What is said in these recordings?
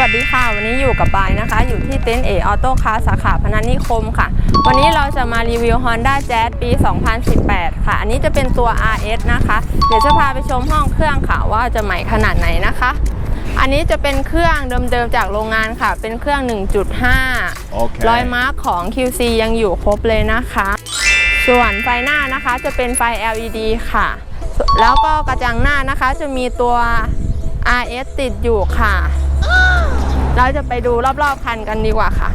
วัสดีค่ะ วันนี้อยู่กับบายนะคะ อยู่ที่เต็นท์เอออโต้คาร์สาขาพนัสนิคมค่ะ วันนี้เราจะมารีวิว Honda Jazz ปี 2018 ค่ะ อันนี้จะเป็นตัว RS นะคะ เดี๋ยวจะพาไปชมห้องเครื่องค่ะ ว่าจะใหม่ขนาดไหนนะคะ อันนี้จะเป็นเครื่องเดิมๆจากโรงงานค่ะ เป็นเครื่อง 1.5 Okay. รอยมาร์กของ QC ยังอยู่ครบเลยนะคะ ส่วนไฟหน้านะคะจะเป็นไฟ LED ค่ะ แล้วก็กระจังหน้านะคะจะมีตัว RS ติดอยู่ค่ะ เราจะไปดูรอบๆคันกันดีกว่าค่ะ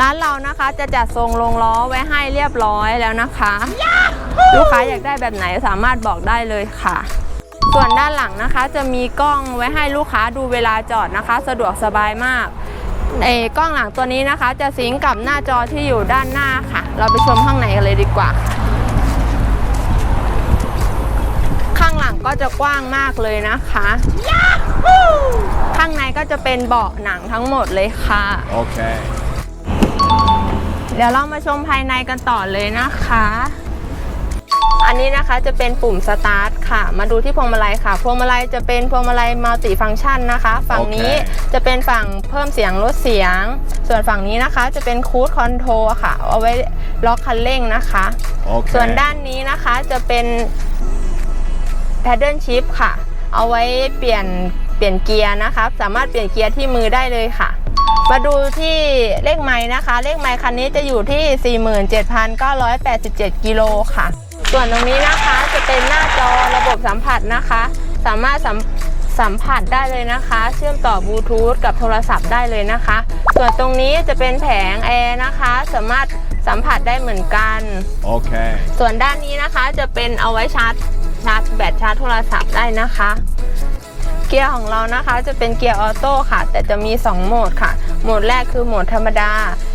ร้านเรานะคะจะจัดทรงลงล้อไว้ให้เรียบร้อยแล้วนะคะ ลูกค้าอยากได้แบบไหนสามารถบอกได้เลยค่ะ ส่วนด้านหลังนะคะ จะมีกล้องไว้ให้ลูกค้าดูเวลาจอดนะคะ สะดวกสบายมากเออกล้องหลังตัวนี้นะคะ จะซิงก์กับหน้าจอที่อยู่ด้านหน้าค่ะ เราไปชมข้างในกันเลยดีกว่าค่ะข้าง หลังก็จะกว้างมากเลยนะคะ ข้างในก็จะเป็นเบาะหนังทั้งหมดเลยค่ะ Okay. เดี๋ยวเรามาชมภายในกันต่อเลยนะคะ อันนี้นะคะจะเป็นปุ่มสตาร์ทค่ะ มาดูที่พวงมาลัยค่ะ พวงมาลัยจะเป็นพวงมาลัยมัลติฟังก์ชันนะคะ ฝั่งนี้โอเคจะเป็นฝั่งเพิ่มเสียงลดเสียง ส่วนฝั่งนี้นะคะจะเป็นคูดคอนโทรค่ะ เอาไว้ล็อกคันเร่งนะคะ Okay. ส่วนด้านนี้นะคะจะเป็น paddle shift ค่ะ เอาไว้เปลี่ยนเปลี่ยนเกียร์นะคะ สามารถเปลี่ยนเกียร์ที่มือได้เลยค่ะ มาดูที่เลขไม้นะคะ เลขไม้คันนี้จะอยู่ที่ 47,987 กิโลค่ะ ส่วนตรงนี้นะคะจะเป็นหน้าจอระบบสัมผัสนะคะ สามารถสัมสัมผัสได้เลยนะคะ เชื่อมต่อบลูทูธกับโทรศัพท์ได้เลยนะคะ ส่วนตรงนี้จะเป็นแผงแอร์นะคะ สามารถสัมผัสได้เหมือนกัน Okay. ส่วนด้านนี้นะคะจะเป็นเอาไว้ชาร์จ ชาร์จแบตชาร์จโทรศัพท์ได้นะคะ เกียร์ของเรานะคะจะเป็นเกียร์ออโต้ค่ะ แต่จะมี 2 โหมดค่ะ โหมดแรกคือโหมดธรรมดา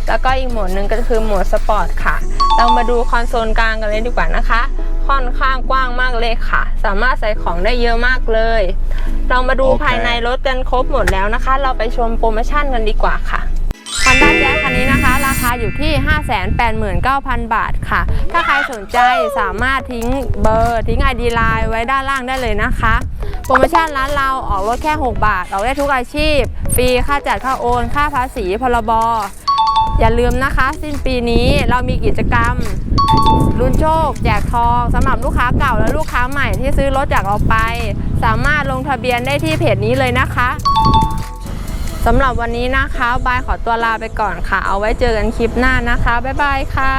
แล้วก็อีกโหมดหนึ่งก็คือโหมดสปอร์ตค่ะ เรามาดูคอนโซลกลางกันเลยดีกว่านะคะ ค่อนข้างกว้างมากเลยค่ะ สามารถใส่ของได้เยอะมากเลย เรามาดูโอเคภายในรถกันครบหมดแล้วนะคะ เราไปชมโปรโมชั่นกันดีกว่าค่ะ Honda Jazz คันนี้นะคะ ราคาอยู่ที่ 589,000 บาทค่ะ ถ้าใครสนใจสามารถทิ้งเบอร์ทิ้ง ID ไลน์ไว้ด้านล่างได้เลยนะคะ โปรโมชั่นร้านเราออกรถแค่ 6 บาท ออกได้ทุกอาชีพ ฟรีค่าจัดค่าโอน ค่าภาษีพรบอย่าลืมนะคะ สิ้นปีนี้เรามีกิจกรรมรุ่นโชค แจกทองสำหรับลูกค้าเก่าและลูกค้าใหม่ที่ซื้อรถจากเราไป สามารถลงทะเบียนได้ที่เพจนี้เลยนะคะ สำหรับวันนี้นะคะบายขอตัวลาไปก่อนค่ะ เอาไว้เจอกันคลิปหน้านะคะ บ๊ายบายค่ะ